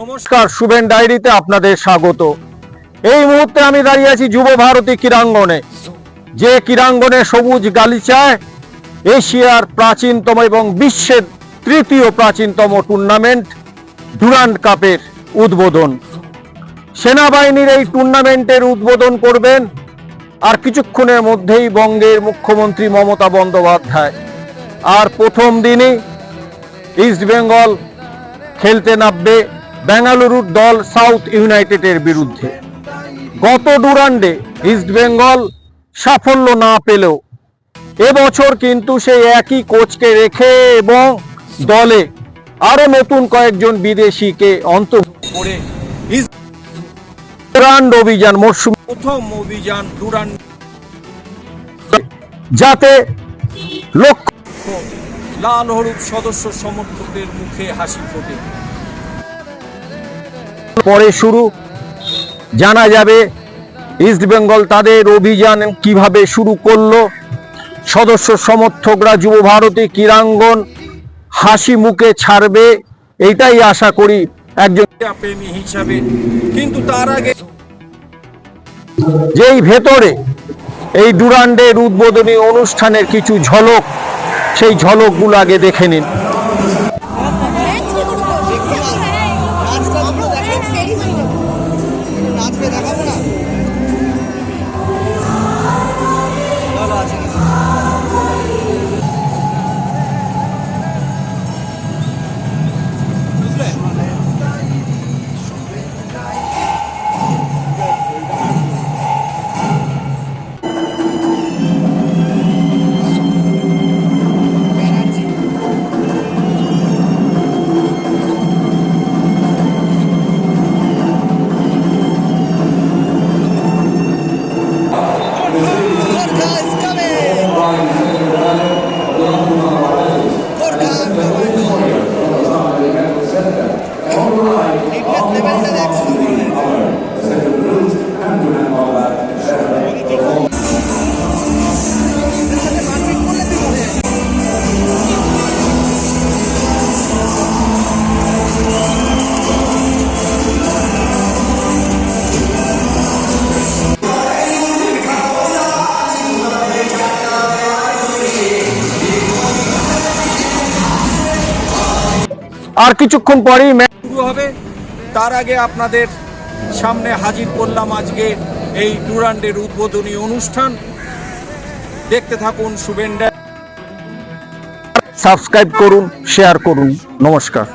নমস্কার, শুভেন ডায়েরিতে আপনাদের স্বাগত। এই মুহূর্তে আমি দাঁড়িয়ে আছি যুব ভারতী ক্রীড়াঙ্গনে। যে ক্রীড়াঙ্গনে সবুজ গালিচায় এশিয়ার প্রাচীনতম এবং বিশ্বের তৃতীয় প্রাচীনতম টুর্নামেন্ট ডুরান্ড কাপের উদ্বোধন। সেনাবাহিনীর এই টুর্নামেন্টের উদ্বোধন করবেন আর কিছুক্ষণের মধ্যেই বঙ্গের মুখ্যমন্ত্রী মমতা বন্দ্যোপাধ্যায়। আর প্রথম দিনই ইস্ট বেঙ্গল খেলতে নামবে বেঙ্গালুরুর দল সাউথ ইউনাইটেডের বিরুদ্ধে। গত ডুরান্ডে ইস্ট বেঙ্গল সাফল্য না পেলেও এবছর কিন্তু সেই একই কোচকে রেখে এবং দলে আরও নতুন কয়েকজন বিদেশিকে অন্তর্ভুক্ত করে ডুরান্ড অভিযান, মরশুম প্রথম অভিযান ডুরান্ড যাতে লক্ষ্য লাল হলুদ সদস্য সমর্থকদের মুখে হাসি ফোটে। পরে শুরু। জানা যাবে ইস্ট বেঙ্গল তাদের অভিযান কীভাবে শুরু করল। সদস্য সমর্থকরা যুব ভারতী ক্রীড়াঙ্গন হাসি মুখে ছাড়বে এইটাই আশা করি একজন প্রেমী হিসাবে কিন্তু তার আগে যেই ভেতরে এই ডুরান্ডের উদ্বোধনী অনুষ্ঠানের কিছু ঝলক সেই ঝলকগুলো আগে দেখে নিন। আর কিছুক্ষণ পরেই ম্যাচ শুরু হবে। তার আগে আপনাদের সামনে হাজির করলাম আজকে এই টুরান্ডের উদ্বোধনী অনুষ্ঠান। দেখতে থাকুন শুভেন সাবস্ক্রাইব করুন শেয়ার করুন। নমস্কার।